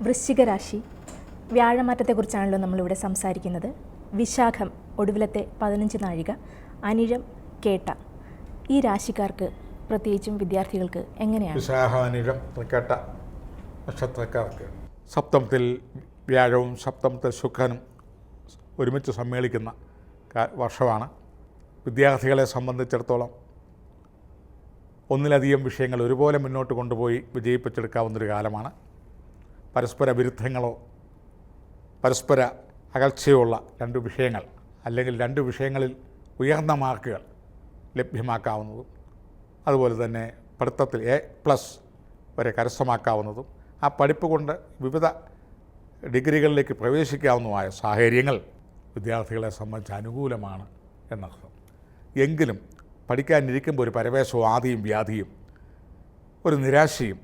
വൃശ്ചിക രാശി വ്യാഴമാറ്റത്തെക്കുറിച്ചാണല്ലോ നമ്മളിവിടെ സംസാരിക്കുന്നത്. വിശാഖം ഒടുവിലത്തെ പതിനഞ്ച് നാഴിക. അനിഴം കേട്ട. ഈ രാശിക്കാർക്ക് പ്രത്യേകിച്ചും വിദ്യാർത്ഥികൾക്ക് എങ്ങനെയാണ്? വിശാഖാനിഴം തൃക്കേട്ട നക്ഷത്രക്കാർക്ക്. സപ്തമത്തിൽ വ്യാഴവും സപ്തമത്തിൽ ശുക്രനും ഒരുമിച്ച് സമ്മേളിക്കുന്ന വർഷമാണ്. വിദ്യാർത്ഥികളെ സംബന്ധിച്ചിടത്തോളം ഒന്നിലധികം വിഷയങ്ങൾ ഒരുപോലെ മുന്നോട്ട് കൊണ്ടുപോയി വിജയിപ്പിച്ചെടുക്കാവുന്നൊരു കാലമാണ്. പരസ്പര വിരുദ്ധങ്ങളോ പരസ്പര അകൽച്ചയുള്ള രണ്ട് വിഷയങ്ങൾ അല്ലെങ്കിൽ രണ്ട് വിഷയങ്ങളിൽ ഉയർന്ന മാർക്കുകൾ ലഭ്യമാക്കാവുന്നതും അതുപോലെ തന്നെ പഠിത്തത്തിൽ എ പ്ലസ് വരെ കരസ്ഥമാക്കാവുന്നതും ആ പഠിപ്പ് കൊണ്ട് വിവിധ ഡിഗ്രികളിലേക്ക് പ്രവേശിക്കാവുന്നതുമായ സാഹചര്യങ്ങൾ വിദ്യാർത്ഥികളെ സംബന്ധിച്ച് അനുകൂലമാണ് എന്നർത്ഥം. എങ്കിലും പഠിക്കാനിരിക്കുമ്പോൾ ഒരു പരവേശവും ആദിയും വ്യാധിയും ഒരു നിരാശയും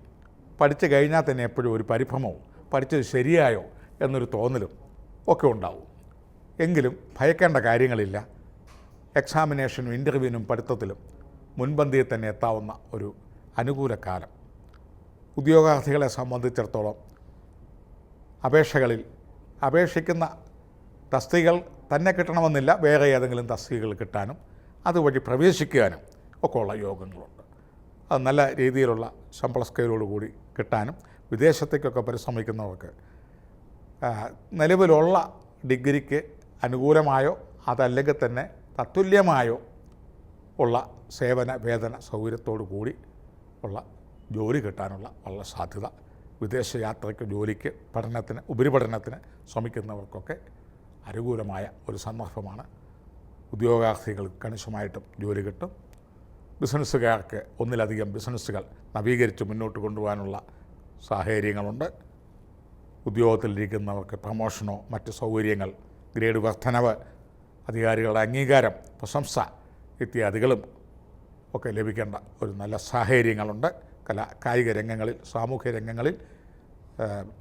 പഠിച്ചു കഴിഞ്ഞാൽ തന്നെ എപ്പോഴും ഒരു പരിഭ്രമവും പഠിച്ചത് ശരിയായോ എന്നൊരു തോന്നലും ഒക്കെ ഉണ്ടാവും. എങ്കിലും ഭയക്കേണ്ട കാര്യങ്ങളില്ല. എക്സാമിനേഷനും ഇന്റർവ്യൂവിനും പഠിത്തത്തിലും മുൻപന്തിയിൽ തന്നെ എത്താവുന്ന ഒരു അനുകൂല കാലം. ഉദ്യോഗാർത്ഥികളെ സംബന്ധിച്ചിടത്തോളം അപേക്ഷകളിൽ അപേക്ഷിക്കുന്ന തസ്തികൾ തന്നെ കിട്ടണമെന്നില്ല വേറെ ഏതെങ്കിലും തസ്തികകൾ കിട്ടാനും അതുവഴി പ്രവേശിക്കാനും ഒക്കെയുള്ള യോഗങ്ങളുണ്ട്. അത് നല്ല രീതിയിലുള്ള ശമ്പള സ്കെയിലോടുകൂടി കിട്ടാനും വിദേശത്തേക്കൊക്കെ പരിശ്രമിക്കുന്നവർക്ക് നിലവിലുള്ള ഡിഗ്രിക്ക് അനുകൂലമായോ അതല്ലെങ്കിൽ തന്നെ തത്തുല്യമായോ ഉള്ള സേവന വേതന സൗകര്യത്തോടു കൂടി ഉള്ള ജോലി കിട്ടാനുള്ള ഉള്ള സാധ്യത വിദേശയാത്രയ്ക്ക് ജോലിക്ക് പഠനത്തിന് ഉപരിപഠനത്തിന് ശ്രമിക്കുന്നവർക്കൊക്കെ അനുകൂലമായ ഒരു സന്ദർഭമാണ്. ഉദ്യോഗാർത്ഥികൾ കണിശമായിട്ടും ജോലി കിട്ടും. ബിസിനസ്സുകാർക്ക് ഒന്നിലധികം ബിസിനസ്സുകൾ നവീകരിച്ച് മുന്നോട്ട് കൊണ്ടുപോകാനുള്ള സാഹചര്യങ്ങളുണ്ട്. ഉദ്യോഗത്തിലിരിക്കുന്നവർക്ക് പ്രമോഷനോ മറ്റ് സൗകര്യങ്ങൾ ഗ്രേഡ് വർധനവ് അധികാരികളുടെ അംഗീകാരം പ്രശംസ ഇത്യാദികളും ഒക്കെ ലഭിക്കേണ്ട ഒരു നല്ല സാഹചര്യങ്ങളുണ്ട്. കല കായിക രംഗങ്ങളിൽ സാമൂഹ്യ രംഗങ്ങളിൽ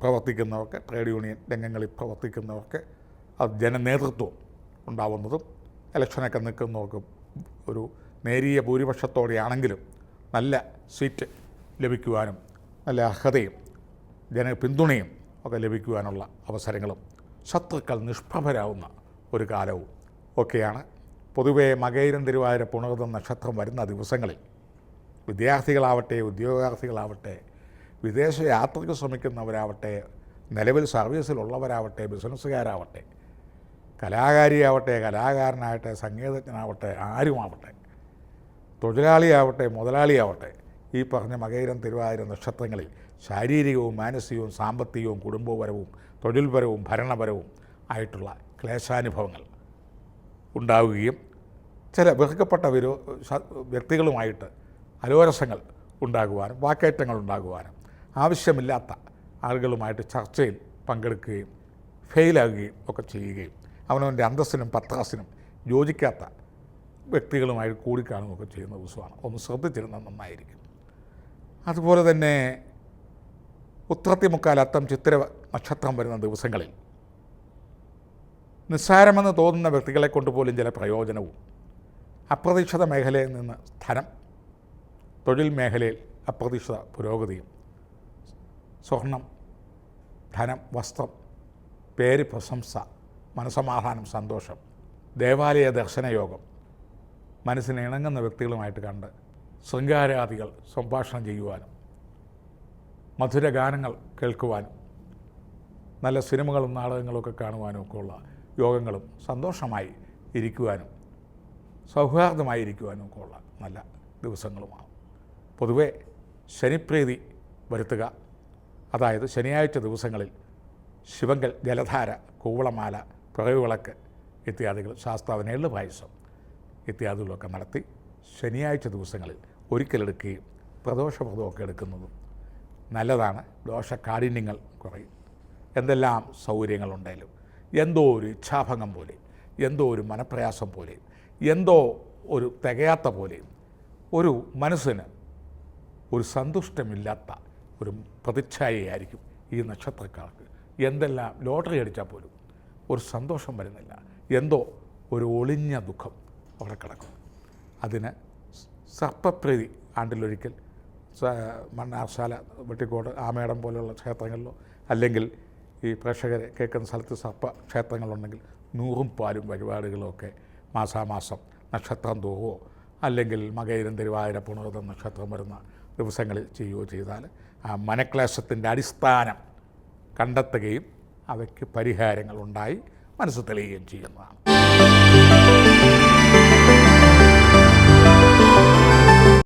പ്രവർത്തിക്കുന്നവർക്ക് ട്രേഡ് യൂണിയൻ രംഗങ്ങളിൽ പ്രവർത്തിക്കുന്നവർക്ക് അത് ജനനേതൃത്വം ഉണ്ടാവുന്നതും ഇലക്ഷനൊക്കെ നിൽക്കുന്നവർക്ക് ഒരു നേരിയ ഭൂരിപക്ഷത്തോടെയാണെങ്കിലും നല്ല സീറ്റ് ലഭിക്കുവാനും നല്ല അർഹതയും ജന പിന്തുണയും ഒക്കെ ലഭിക്കുവാനുള്ള അവസരങ്ങളും ശത്രുക്കൾ നിഷ്പ്രഭരാവുന്ന ഒരു കാലവും ഒക്കെയാണ്. പൊതുവേ മകൈരൻ തിരുവാതിര പുണർതം നക്ഷത്രം വരുന്ന ദിവസങ്ങളിൽ വിദ്യാർത്ഥികളാവട്ടെ ഉദ്യോഗാർത്ഥികളാവട്ടെ വിദേശ യാത്രയ്ക്ക് ശ്രമിക്കുന്നവരാവട്ടെ നിലവിൽ സർവീസിലുള്ളവരാവട്ടെ ബിസിനസ്സുകാരാവട്ടെ കലാകാരിയാവട്ടെ കലാകാരനാവട്ടെ സംഗീതജ്ഞനാവട്ടെ ആരുമാവട്ടെ തൊഴിലാളിയാവട്ടെ മുതലാളിയാവട്ടെ ഈ പറഞ്ഞ മകയിരം തിരുവാതിര നക്ഷത്രങ്ങളിൽ ശാരീരികവും മാനസികവും സാമ്പത്തികവും കുടുംബപരവും തൊഴിൽപരവും ഭരണപരവും ആയിട്ടുള്ള ക്ലേശാനുഭവങ്ങൾ ഉണ്ടാവുകയും ചില വെറുക്കപ്പെട്ട വിരോ വ്യക്തികളുമായിട്ട് അലോരസങ്ങൾ ഉണ്ടാകുവാനും വാക്കേറ്റങ്ങൾ ഉണ്ടാകുവാനും ആവശ്യമില്ലാത്ത ആളുകളുമായിട്ട് ചർച്ചയിൽ പങ്കെടുക്കുകയും ഫെയിലാകുകയും ഒക്കെ ചെയ്യുകയും അവനവന്റെ അന്തസ്സിനും പത്രാസിനും യോജിക്കാത്ത വ്യക്തികളുമായി കൂടിക്കാണുകയൊക്കെ ചെയ്യുന്ന ദിവസമാണ്. ഒന്ന് ശ്രദ്ധിച്ചിരുന്നത് നന്നായിരിക്കും. അതുപോലെ തന്നെ ഉത്രത്തിമുക്കാൽ അത്തം ചിത്ര നക്ഷത്രം വരുന്ന ദിവസങ്ങളിൽ നിസ്സാരമെന്ന് തോന്നുന്ന വ്യക്തികളെ കൊണ്ടുപോലും ചില പ്രയോജനവും. അപ്രതീക്ഷിത മേഖലയിൽ നിന്ന് ധനം തൊഴിൽ മേഖലയിൽ അപ്രതീക്ഷിത പുരോഗതിയും സ്വർണം ധനം വസ്ത്രം പേര് പ്രശംസ മനസമാധാനം സന്തോഷം ദേവാലയ ദർശനയോഗം മനസ്സിന് ഇണങ്ങുന്ന വ്യക്തികളുമായിട്ട് കണ്ട് ശൃംഗാരാദികൾ സംഭാഷണം ചെയ്യുവാനും മധുര ഗാനങ്ങൾ കേൾക്കുവാനും നല്ല സിനിമകളും നാടകങ്ങളൊക്കെ കാണുവാനും ഒക്കെ ഉള്ള യോഗങ്ങളും സന്തോഷമായി ഇരിക്കുവാനും സൗഹാർദ്ദമായി ഇരിക്കുവാനും ഒക്കെ ഉള്ള നല്ല ദിവസങ്ങളുമാണ്. പൊതുവെ ശനിപ്രീതി വരുത്തുക അതായത് ശനിയാഴ്ച ദിവസങ്ങളിൽ ശിവങ്കൽ ജലധാര കൂവളമാല പിറവിളക്ക് ഇത്യാദികൾ ശാസ്താവിന് നെള്ളു പായസം ഇത്യാദികളൊക്കെ നടത്തി ശനിയാഴ്ച ദിവസങ്ങളിൽ ഒരിക്കലെടുക്കുകയും പ്രദോഷപ്രദമൊക്കെ എടുക്കുന്നതും നല്ലതാണ്. ദോഷകാഠിന്യങ്ങൾ കുറയും. എന്തെല്ലാം സൗകര്യങ്ങളുണ്ടെങ്കിലും എന്തോ ഒരു ഇച്ഛാഭംഗം പോലെ എന്തോ ഒരു മനപ്രയാസം പോലെ എന്തോ ഒരു തികയാത്ത പോലെയും ഒരു മനസ്സിന് ഒരു സന്തുഷ്ടമില്ലാത്ത ഒരു പ്രതിച്ഛായയായിരിക്കും ഈ നക്ഷത്രക്കാർക്ക്. എന്തെല്ലാം ലോട്ടറി അടിച്ചാൽ പോലും ഒരു സന്തോഷം വരുന്നില്ല. എന്തോ ഒരു ഒളിഞ്ഞ ദുഃഖം അവിടെ കിടക്കും അതിന് സർപ്പപ്രീതി ആണ്ടിലൊരിക്കൽ മണ്ണാർശാല വെട്ടിക്കോട് ആമേടം പോലെയുള്ള ക്ഷേത്രങ്ങളിലോ അല്ലെങ്കിൽ ഈ പ്രേക്ഷകരെ കേൾക്കുന്ന സ്ഥലത്ത് സർപ്പ ക്ഷേത്രങ്ങളുണ്ടെങ്കിൽ നൂറും പാലും വഴിപാടുകളൊക്കെ മാസാമാസം നക്ഷത്രം തൂവോ അല്ലെങ്കിൽ മകയിരം തിരുവാതിര പുണർതം നക്ഷത്രം വരുന്ന ദിവസങ്ങളിൽ ചെയ്യുകയോ ചെയ്താൽ ആ മനക്ലേശത്തിന്റെ അടിസ്ഥാനം കണ്ടെത്തുകയും അവയ്ക്ക് പരിഹാരങ്ങൾ ഉണ്ടായി മനസ്സ് തെളിയുകയും ചെയ്യുന്നതാണ്.